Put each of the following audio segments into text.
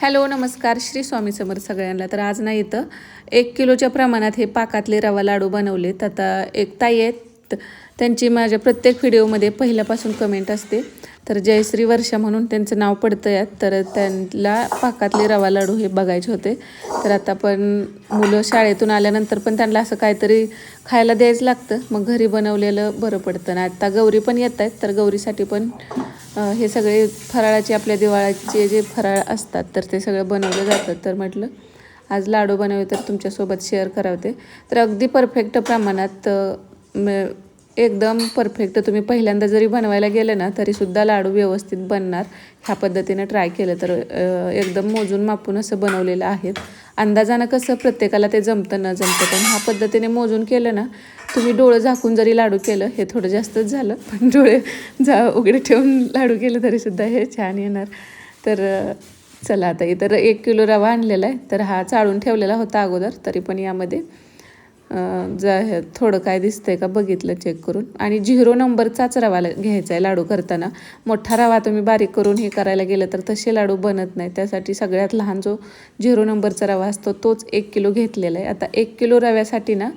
Hello नमस्कार. श्री स्वामी समर्थ सगळ्यांना. तर आज ना इथं एक किलोच्या प्रमाणात हे पाकातले रवा लाडू बनवलेत. आता एक ताई आहेत त्यांची माझ्या प्रत्येक व्हिडिओमध्ये पहिल्यापासून कमेंट असते. तर जयश्री वर्षा म्हणून त्यांचं नाव पडतं यात. तर त्यांना पाकातले रवा लाडू हे बघायचे होते. तर आता पण मुलं शाळेतून आल्यानंतर पण त्यांना असं काहीतरी खायला द्यायचं लागतं. मग घरी बनवलेलं बरं पडतं. ना आता गौरी पण येत आहेत. तर गौरीसाठी पण हे सगळे फराळाचे आपल्या दिवाळीचे जे फराळ असतात तर ते सगळं बनवलं जातं. तर म्हटलं आज लाडू बनवले तर तुमच्यासोबत शेअर करावते. तर अगदी परफेक्ट प्रमाणात एकदम परफेक्ट तुम्ही पहिल्यांदा जरी बनवायला गेले ना तरीसुद्धा लाडू व्यवस्थित बनणार. ह्या पद्धतीनं ट्राय केलं तर एकदम मोजून मापून असं बनवलेलं आहेत अंदाजानं कसं प्रत्येकाला ते जमतं न जमतं पण ह्या पद्धतीने मोजून केलं ना तुम्ही डोळं झाकून जरी लाडू केलं हे थोडं जास्तच झालं. पण डोळे जा उघडे ठेवून लाडू केलं तरीसुद्धा हे छान येणार. तर चला आता इतर एक किलो रवा आणलेला आहे. तर हा चाळून ठेवलेला होता अगोदर तरी पण यामध्ये जा थोडं काय दिसतंय का बघितलं चेक करून. आणि झिरो नंबरचाच रवा घ्यायचा आहे लाडू करताना. मोठा रवा तुम्ही बारीक करून हे करायला गेलं तर तसे लाडू बनत नाही. त्यासाठी सगळ्यात लहान जो झिरो नंबरचा रवा असतो तोच एक किलो घेतलेला आहे आता एक किलो रव्यासाठी ना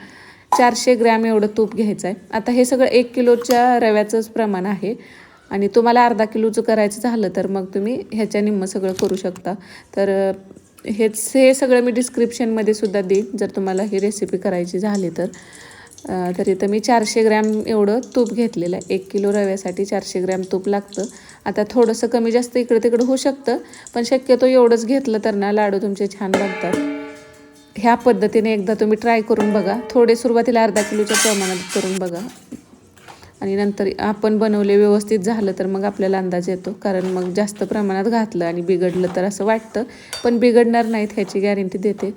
चारशे ग्रॅम एवढं तूप घ्यायचं आहे आता हे सगळं एक किलोच्या रव्याचंच प्रमाण आहे. आणि तुम्हाला अर्धा किलोचं करायचं झालं तर मग तुम्ही ह्याच्या निम्मं सगळं करू शकता. तर हेच हे सगळं मी डिस्क्रिप्शनमध्ये सुद्धा देईन. जर तुम्हाला ही रेसिपी करायची झाली तर. तर इथं मी चारशे ग्रॅम एवढं तूप घेतलेलं आहे. एक किलो रव्यासाठी चारशे ग्रॅम तूप लागतं. आता थोडंसं कमी जास्त इकडे तिकडं होऊ शकतं पण शक्यतो एवढंच घेतलं तर ना लाडू तुमचे छान बनतात. ह्या पद्धतीने एकदा तुम्ही ट्राय करून बघा. थोडे सुरुवातीला अर्धा किलोच्या प्रमाणात करून बघा. आणि नंतर आपण बनवले व्यवस्थित झालं तर मग आपल्याला अंदाज येतो. कारण मग जास्त प्रमाणात घातलं आणि बिघडलं तर असं वाटतं. पण बिघडणार नाहीत ह्याची गॅरंटी देते.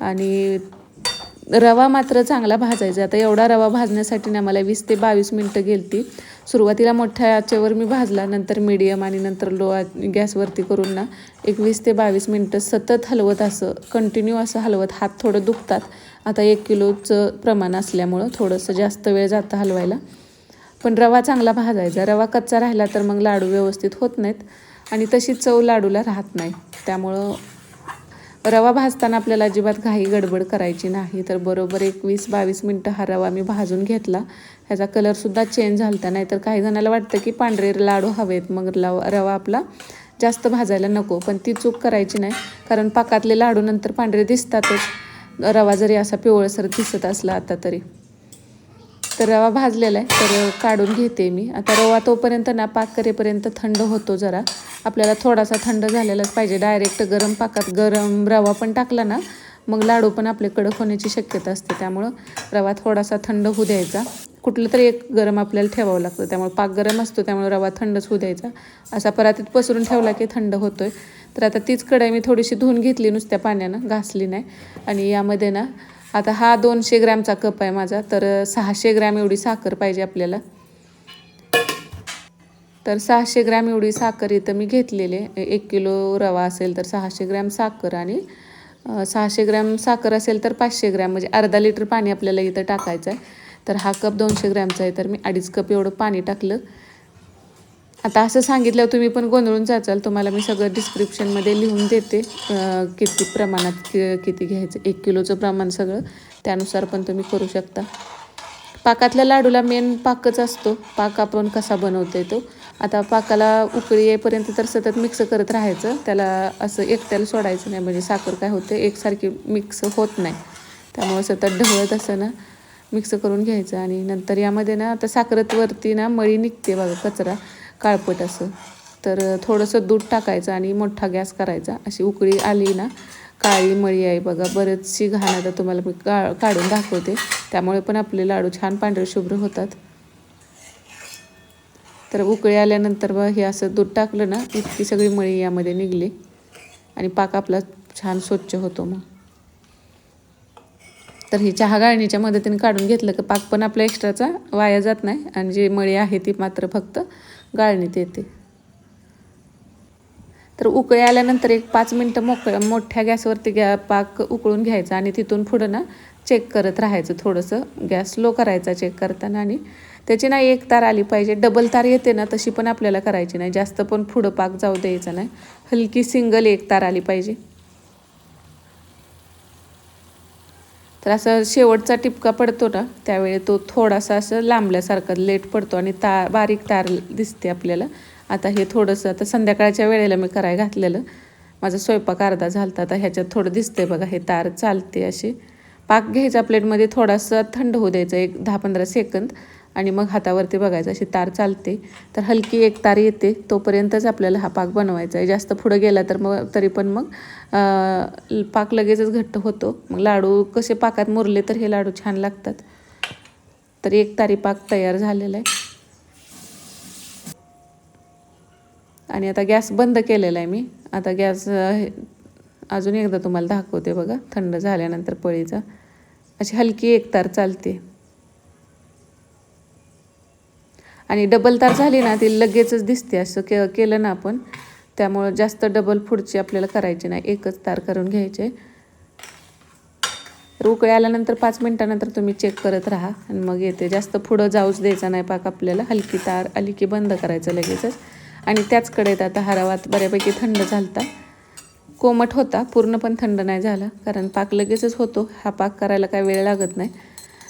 आणि रवा मात्र चांगला भाजायचा. आता एवढा रवा भाजण्यासाठी ना मला वीस ते बावीस मिनटं गेलती. सुरुवातीला मोठ्या आचेवर मी भाजला. नंतर मीडियम आणि नंतर लो आ- गॅसवरती करून ना एक वीस ते बावीस मिनटं सतत हलवत असं कंटिन्यू असं हलवत. हात थोडं दुखतात. आता एक किलोचं प्रमाण असल्यामुळं थोडंसं जास्त वेळ जातं हलवायला. पण रवा चांगला भाजायचा. रवा कच्चा राहिला तर मग लाडू व्यवस्थित होत नाहीत आणि तशी चव लाडूला राहत नाही. त्यामुळं रवा भाजताना आपल्याला अजिबात घाई गडबड करायची नाही. तर बरोबर एक वीस बावीस मिनटं हा रवा मी भाजून घेतला. ह्याचा कलरसुद्धा चेंज झालता. नाही तर काही जणाला वाटतं की पांढरे लाडू हवेत. मग लव रवा आपला जास्त भाजायला नको. पण ती चूक करायची नाही. कारण पाकातले लाडू नंतर पांढरे दिसतातच. रवा जरी असा पिवळसर दिसत असला आता तरी. तर रवा भाजलेला आहे. तर काढून घेते मी. आता रवा तोपर्यंत ना पाक करेपर्यंत थंड होतो जरा. आपल्याला थोडासा थंड झालेलाच पाहिजे. डायरेक्ट गरम पाकात गरम रवा पण टाकला ना मग लाडू पण आपले कडक होण्याची शक्यता असते. त्यामुळं रवा थोडासा थंड होऊ द्यायचा. कुठलं तरी एक गरम आपल्याला ठेवावं लागतं. त्यामुळे पाक गरम असतो त्यामुळे रवा थंडच होऊ द्यायचा. असा परातीत पसरून ठेवला की थंड होतो आहे तर आता तीच कढाई मी थोडीशी धुवून घेतली नुसत्या पाण्यानं घासली नाही. आणि यामध्ये ना आता हा दोनशे ग्रॅमचा कप आहे माझा तर सहाशे ग्रॅम एवढी साखर पाहिजे आपल्याला. तर सहाशे ग्रॅम एवढी साखर इथं मी घेतलेले एक किलो रवा असेल तर सहाशे ग्रॅम साखर आणि सहाशे ग्रॅम साखर असेल तर पाचशे ग्रॅम म्हणजे अर्धा लिटर पाणी आपल्याला इथं टाकायचं आहे. तर हा कप दोनशे ग्रॅमचा आहे तर मी अडीच कप एवढं पाणी टाकलं. आता असं सांगितल्यावर तुम्ही पण गोंधळून जाचाल. तुम्हाला मी सगळं डिस्क्रिप्शनमध्ये लिहून देते. किती प्रमाणात कि किती घ्यायचं एक किलोचं प्रमाण सगळं. त्यानुसार पण तुम्ही करू शकता. पाकातल्या लाडूला मेन पाकच असतो. पाक आपण कसा बनवतो तो. आता पाकाला उकळी येईपर्यंत तर सतत मिक्स करत राहायचं. त्याला असं एकट्याला सोडायचं नाही. म्हणजे साखर काय होते एकसारखी मिक्स होत नाही. त्यामुळं सतत ढवळत असं ना मिक्स करून घ्यायचं. आणि नंतर यामध्ये ना आता साखरेतवरती ना मळी निघते बघा कचरा. काळपट असं. तर थोडंसं दूध टाकायचं आणि मोठा गॅस करायचा. अशी उकळी आली ना काळी मळी आहे बघा. बरेचशी घाण आता तुम्हाला मी का काढून दाखवते. त्यामुळे पण आपले लाडू छान पांढरे शुभ्र होतात. तर उकळी आल्यानंतर मग हे असं दूध टाकलं ना इतकी सगळी मळी यामध्ये निघली. आणि पाक आपला छान स्वच्छ होतो मग. तर ही चहा गाळणीच्या मदतीने काढून घेतलं की पाक पण आपला एक्स्ट्राचा वाया जात नाही. आणि जी मळी आहे ती मात्र फक्त गाळणीत येते तर उकळी आल्यानंतर एक पाच मिनटं मोक मोठ्या गॅसवरती गॅ पाक उकळून घ्यायचा आणि तिथून पुढं ना चेक करत राहायचं. थोडंसं गॅस लो करायचा चेक करताना आणि त्याची नाही एक तार आली पाहिजे. डबल तार येते ना तशी पण आपल्याला करायची नाही. जास्त पण पुढं पाक जाऊ द्यायचा नाही. हलकी सिंगल एक तार आली पाहिजे. तर असं शेवटचा टिपका पडतो ना त्यावेळी तो थोडासा असं लांबल्यासारखा लेट पडतो आणि ता बारीक तार दिसते आपल्याला. आता हे थोडंसं आता संध्याकाळच्या वेळेला मी कराय घातलेलं. माझा स्वयंपाक अर्धा झालता आता ह्याच्यात थोडं दिसतंय बघा हे तार चालते असे. पाक घ्यायचा प्लेटमध्ये थोडासा थंड होऊ द्यायचा एक दहा पंधरा सेकंद आणि मग हातावरती बघायचं अशी तार चालते. तर हलकी एक तार येते तोपर्यंतच आपल्याला हा पाक बनवायचा आहे. जास्त पुढं गेला तर मग तरी पण मग पाक लगेचच घट्ट होतो. मग लाडू कसे पाकात मुरले तर हे लाडू छान लागतात. तर एक तारी पाक तयार झालेला आहे. आणि आता गॅस बंद केलेला आहे मी. आता गॅस हे- अजून एकदा तुम्हाला दाखवते बघा. थंड झाल्यानंतर पळीचा. अशी हलकी एक तार चालते. आणि डबल तार झाली ना ती लगेचच दिसते. असं के केलं ना आपण त्यामुळं जास्त डबल पुढची आपल्याला करायची नाही. एकच तार करून घ्यायचे. तर उकळी आल्यानंतर पाच मिनटानंतर तुम्ही चेक करत राहा आणि मग येते. जास्त पुढं जाऊच द्यायचा नाही पाक आपल्याला. हलकी तार आली की बंद करायचं लगेचच. आणि त्याच कडेत आता हरावात बऱ्यापैकी थंड झालता. कोमट होता पूर्ण पण थंड नाही झाला. कारण पाक लगेचच होतो. हा पाक करायला काय वेळ लागत नाही.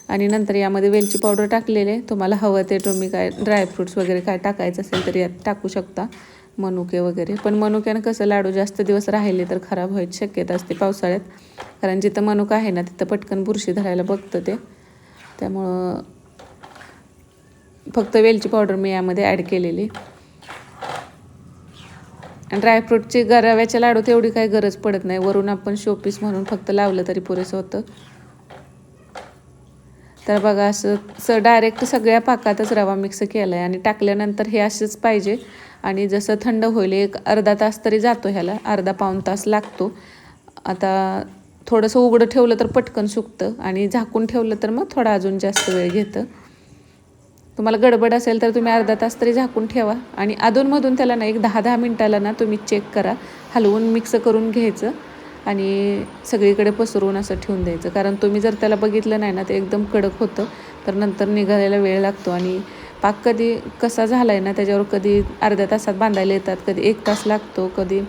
आणि नंतर यामध्ये वेलची पावडर टाकलेले. तुम्हाला हवं ते तुम्ही काय ड्रायफ्रुट्स वगैरे काय टाकायचं असेल तर यात टाकू शकता. मनुके वगैरे. पण मनुक्यानं कसं लाडू जास्त दिवस राहिले तर खराब व्हायची शक्यता असते पावसाळ्यात. कारण जिथं मनुका आहे ना तिथं पटकन बुरशी धरायला बघतं ते. त्यामुळं फक्त वेलची पावडर मी यामध्ये ॲड केलेली. आणि ड्रायफ्रूटची लाडू तेवढी काही गरज पडत नाही. वरून आपण शोपीस म्हणून फक्त लावलं तरी पुरेसं होतं. तर बघा असं स डायरेक्ट सगळ्या पाकातच रवा मिक्स केला आहे आणि टाकल्यानंतर हे असंच पाहिजे. आणि जसं थंड होईल एक अर्धा तास तरी जातो ह्याला. अर्धा पाऊण तास लागतो. आता थोडंसं उघडं ठेवलं तर पटकन सुकतं आणि झाकून ठेवलं तर मग थोडा अजून जास्त वेळ घेतं. तुम्हाला गडबड असेल तर तुम्ही अर्धा तास तरी झाकून ठेवा आणि अधूनमधून त्याला ना एक दहा दहा मिनटाला ना तुम्ही चेक करा. हलवून मिक्स करून घ्यायचं. आणि सगळीकडे पसरवून असं ठेवून द्यायचं. कारण तुम्ही जर त्याला बघितलं नाही ना ते एकदम कडक होतं. तर नंतर निघायला वेळ लागतो. आणि पाक कधी कसा झाला आहे ना त्याच्यावर कधी अर्ध्या तासात बांधायला येतात कधी एक तास लागतो कधी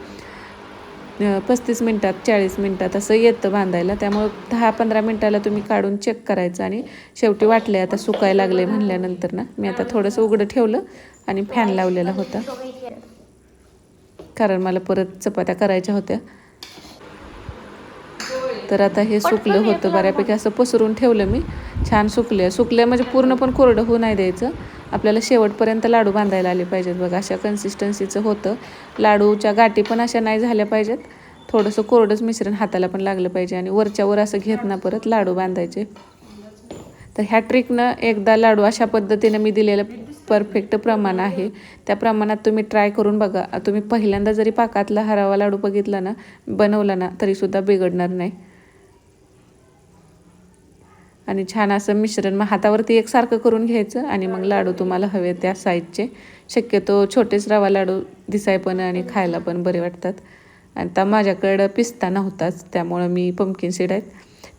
पस्तीस मिनटात चाळीस मिनटात असं येतं बांधायला. त्यामुळं दहा पंधरा मिनटाला तुम्ही काढून चेक करायचं. आणि शेवटी वाटले आता सुकायला लागले म्हणल्यानंतर ना मी आता थोडंसं उघडं ठेवलं आणि फॅन लावलेला होता. कारण मला परत चपात्या करायच्या होत्या. तर आता हे सुकलं होतं बऱ्यापैकी. असं पसरून ठेवलं मी. छान सुकले सुकले म्हणजे पूर्ण पण कोरडं होऊ नाही द्यायचं. आपल्याला शेवटपर्यंत लाडू बांधायला आले पाहिजेत बघा. अशा कन्सिस्टन्सीचं होतं. लाडूच्या गाठी पण अशा नाही झाल्या पाहिजेत. थोडंसं कोरडंच मिश्रण हाताला पण लागलं पाहिजे आणि वरच्यावर असं घेत ना परत लाडू बांधायचे. तर ह्या ट्रिकनं एकदा लाडू अशा पद्धतीनं मी दिलेलं परफेक्ट प्रमाण आहे. त्या प्रमाणात तुम्ही ट्राय करून बघा. तुम्ही पहिल्यांदा जरी पाकातला हरावा लाडू बघितला ना बनवला ना तरीसुद्धा बिघडणार नाही. आणि छान असं मिश्रण मग हातावरती एकसारखं करून घ्यायचं आणि मग लाडू तुम्हाला हवे त्या साईजचे शक्यतो छोटेच रवा लाडू दिसाय पण आणि खायला पण बरे वाटतात. आता माझ्याकडं पिस्ता नव्हताच त्यामुळं मी पंपकिन सीड आहेत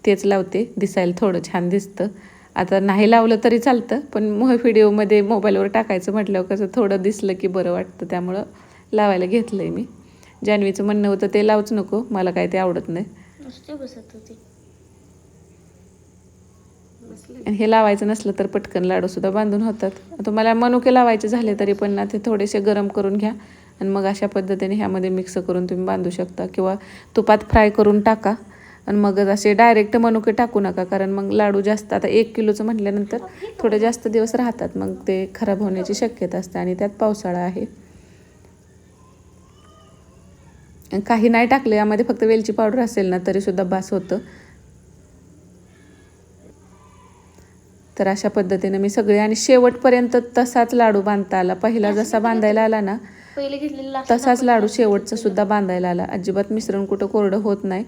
तेच लावते. दिसायला थोडं छान दिसतं. आता नाही लावलं तरी चालतं पण मग व्हिडिओमध्ये मोबाईलवर टाकायचं म्हटल्यावर कसं थोडं दिसलं की बरं वाटतं त्यामुळं लावायला घेतलं आहे मी. जान्हवीचं म्हणणं होतं ते लावूच नको मला काय ते आवडत नाही. बसत आणि हे लावायचं नसलं तर पटकन लाडूसुद्धा बांधून होतात. तुम्हाला मनुके लावायचे झाले तरी पण ना ते थोडेसे गरम करून घ्या. आणि मग अशा पद्धतीने ह्यामध्ये मिक्स करून तुम्ही बांधू शकता. किंवा तुपात फ्राय करून टाका. आणि मग असे डायरेक्ट मनुके टाकू नका. कारण मग लाडू जास्त आता एक किलोचं म्हटल्यानंतर थोडे जास्त दिवस राहतात. मग ते खराब होण्याची शक्यता असते. आणि त्यात पावसाळा आहे. आणि काही नाही टाकले. यामध्ये फक्त वेलची पावडर असेल ना तरीसुद्धा बास होतं. तर अशा पद्धतीने मी सगळे आणि शेवटपर्यंत तसाच लाडू बांधता आला पहिला जसा बांधायला आला ना तसाच लाडू शेवटचा सुद्धा बांधायला आला. अजिबात मिश्रण कुठं कोरडं होत नाही.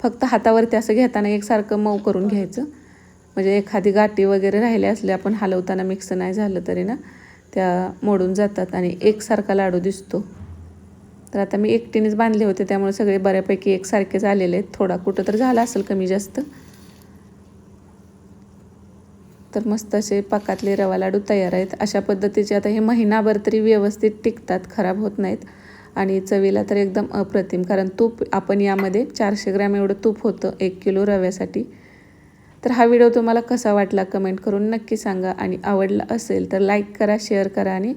फक्त हातावरती असं घेताना एकसारखं मऊ करून घ्यायचं. म्हणजे एखादी गाठी वगैरे राहिली असले आपण हलवताना मिक्स नाही झालं तरी ना त्या मोडून जातात आणि एकसारखा लाडू दिसतो. तर आता मी एकटीनेच बांधले होते त्यामुळे सगळे बऱ्यापैकी एकसारखेच आलेले आहेत. थोडा कुठं तर झाला असेल कमी जास्त. तर मस्त असे पाकातले रवा लाडू तयार आहेत. अशा पद्धतीचे आता हे महिनाभर तरी व्यवस्थित टिकतात खराब होत नाहीत. आणि चवीला तर एकदम अप्रतिम कारण तूप आपण यामध्ये चारशे ग्रॅम एवढं तूप होतं एक किलो रव्यासाठी. तर हा व्हिडिओ तुम्हाला कसा वाटला कमेंट करून नक्की सांगा. आणि आवडला असेल तर लाईक करा शेअर करा आणि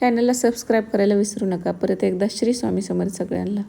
चॅनलला सबस्क्राईब करायला विसरू नका. परत एकदा श्री स्वामी समर्थ सगळ्यांना.